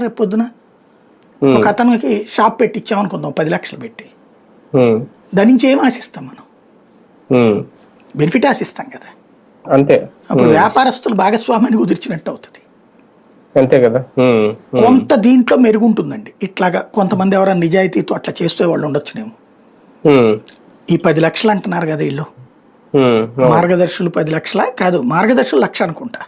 రేపు పొద్దున ఒక అతనికి షాప్ పెట్టి ఇచ్చామనుకుందాం పది లక్షలు పెట్టి. దాని నుంచి ఏం ఆశిస్తాం మనం? బెనిఫిట్ ఆశిస్తాం కదా. అంతే. అప్పుడు వ్యాపారస్తులు భాగస్వామ్యాన్ని కుదిర్చినట్టు అవుతుంది. అంతే కదా. కొంత దీంట్లో మెరుగుంటుందండి. ఇట్లాగా కొంతమంది ఎవరైనా నిజాయితీతో అట్లా చేస్తే వాళ్ళు ఉండొచ్చునేమో. ఈ పది లక్షలు అంటున్నారు కదా వీళ్ళు. మార్గదర్శులు పది లక్షల? కాదు మార్గదర్శులు లక్ష అనుకుంటా.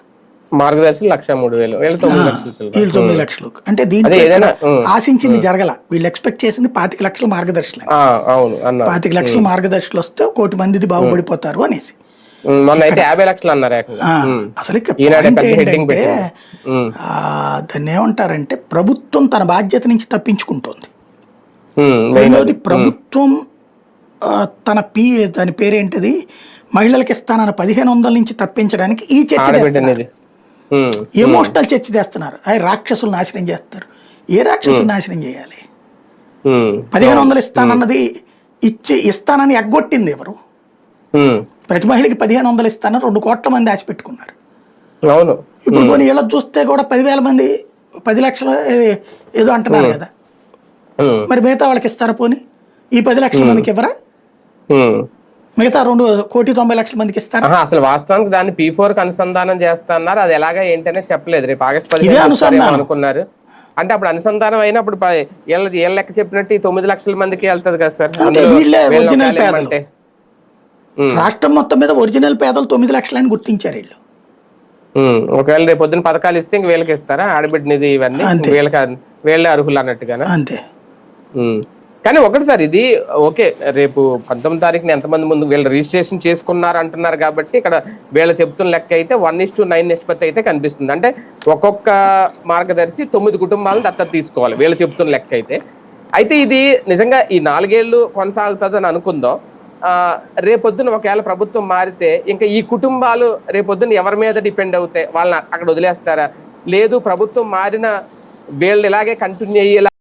మార్గదర్శి లక్ష మూడు వేలు. వీళ్ళు తొమ్మిది లక్షలు. వీళ్ళు తొమ్మిది లక్షలు. అంటే దీంట్లో అదే ఏదైనా. ఆశించింది జరగల. వీళ్ళు ఎక్స్పెక్ట్ చేసింది పాతిక లక్షలు మార్గదర్శులు. అవును పాతిక లక్షలు మార్గదర్శులు వస్తే కోటి మందిది బాగుపడిపోతారు అనేసి. యాభై లక్షలు అన్నారు అసలు దాన్ని ఏమంటారంటే ప్రభుత్వం తన బాధ్యత నుంచి తప్పించుకుంటోంది. రెండోది. ప్రభుత్వం తన పీ దాని పేరేంటిది? మహిళలకు ఇస్తానన్న పదిహేను వందల నుంచి తప్పించడానికి ఈ చర్చ ఎమోషనల్ చర్చ చేస్తున్నారు. అవి రాక్షసులు నాశనం చేస్తారు ఏ రాక్షసులు నాశనం చేయాలి? పదిహేను వందలు ఇస్తానన్నది ఇచ్చి ఇస్తానని ఎగ్గొట్టింది ఎవరు? ప్రతి మహిళకి పదిహేను వందలు ఇస్తానని రెండు కోట్ల మంది ఆశ పెట్టుకున్నారు అవును. ఇప్పుడు కొన్ని ఏళ్ళ చూస్తే కూడా పదివేల మంది పది లక్షలు ఏదో అంటున్నారు కదా. మరి మిగతా వాళ్ళకి ఇస్తారా పోనీ? ఈ పది లక్షల మందికి ఇవ్వరా. మిగతా రెండు కోటి తొంభై లక్షల మందికి ఇస్తారా? అసలు వాస్తవానికి దాన్ని పీ ఫోర్కి అనుసంధానం చేస్తున్నారు. అది ఎలాగా ఏంటనే చెప్పలేదు. రేపు ఆగస్ట్ పదిహేను అనుకున్నారు. అంటే అప్పుడు అనుసంధానం అయినప్పుడు వీళ్ళ వీళ్ళ లెక్క చెప్పినట్టు ఈ తొమ్మిది లక్షల మందికి వెళ్తది కదా సార్. ఉమ్, రాష్ట్రం మొత్తం మీద ఒరిజినల్ పేదలు తొమ్మిది లక్షలని గుర్తించారు వీళ్ళు. ఒకవేళ రేపు పొద్దున పథకాలు ఇస్తే ఇంక వీళ్ళకి ఇస్తారా? ఆడబిడ్డ నిధి ఇవన్నీ. వీళ్ళకి వీళ్ళే అర్హులు అన్నట్టుగానా? అంతే. కానీ ఒకటి సార్ ఇది ఓకే రేపు పంతొమ్మిది తారీఖున ఎంతమంది ముందు వీళ్ళు రిజిస్ట్రేషన్ చేసుకున్నారు అంటున్నారు కాబట్టి ఇక్కడ వీళ్ళు చెప్తున్న లెక్క అయితే వన్ ఇస్ టు నైన్ నిష్పత్తి అయితే కనిపిస్తుంది. అంటే ఒక్కొక్క మార్గదర్శి తొమ్మిది కుటుంబాలను దత్తత తీసుకోవాలి వీళ్ళు చెప్తున్న లెక్క అయితే. అయితే ఇది నిజంగా ఈ నాలుగేళ్ళు కొనసాగుతుందని అనుకుందాం. రేపొద్దున ఒకవేళ ప్రభుత్వం మారితే ఇంకా ఈ కుటుంబాలు రేపొద్దున ఎవరి మీద డిపెండ్ అవుతాయి? వాళ్ళని అక్కడ వదిలేస్తారా? లేదు ప్రభుత్వం మారిన వీళ్ళు ఇలాగే కంటిన్యూ అయ్యేలా